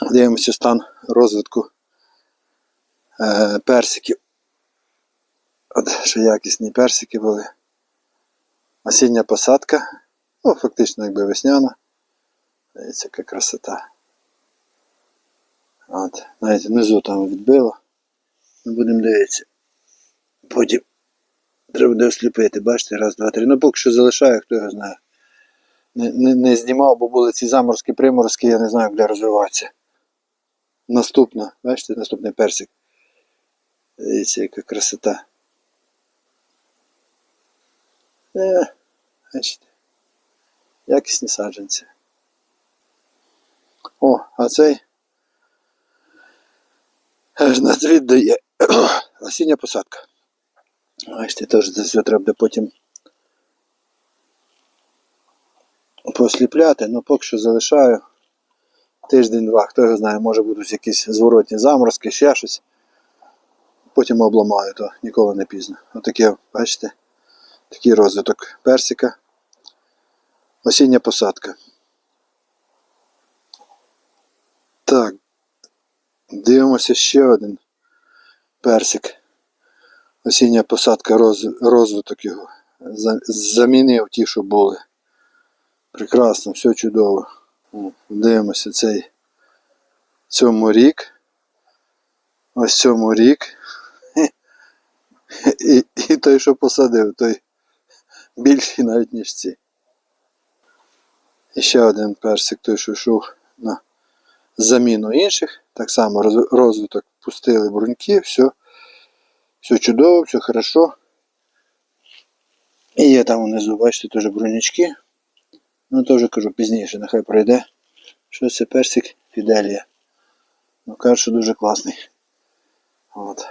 Дивимося стан розвитку е, персиків. От, що якісні персики були. Осіння посадка. Ну, фактично, якби весняна. Дивіться, яка красота. От, навіть внизу там відбило. Ми будемо дивитися. Потім треба буде осліпити, бачите, раз, два, три. Ну поки що залишаю, хто його знає. Не, не, не знімав, бо були ці заморські, приморські, я не знаю, де розвиватися. Наступна, бачите, наступний персик. Дивіться, яка красота. Е, бачите. Якісні саджанці. О, а цей аж на цвіт дає. Осіння посадка. Бачите, теж це все треба буде потім посліпляти, ну поки що залишаю тиждень-два, хто його знає, може будуть якісь зворотні заморозки, ще щось. Потім обламаю, то ніколи не пізно. Отаке, бачите, такий розвиток персика. Осіння посадка. Так, дивимося ще один персик. Осіння посадка, роз- розвиток його. Замінив ті, що були. Прекрасно, все чудово. Дивимося цей цьому рік. Ось цьому рік. І, і той, що посадив, той більший навіть, ніж ці. І ще один персик, той, що йшов на заміну інших. Так само розвиток пустили бруньки, все, все чудово, все хорошо. І є там внизу, бачите, теж брунячки. Ну, теж кажу пізніше, нехай пройде. Що це персик Фіделія. Ну, кажуть, що дуже класний. От.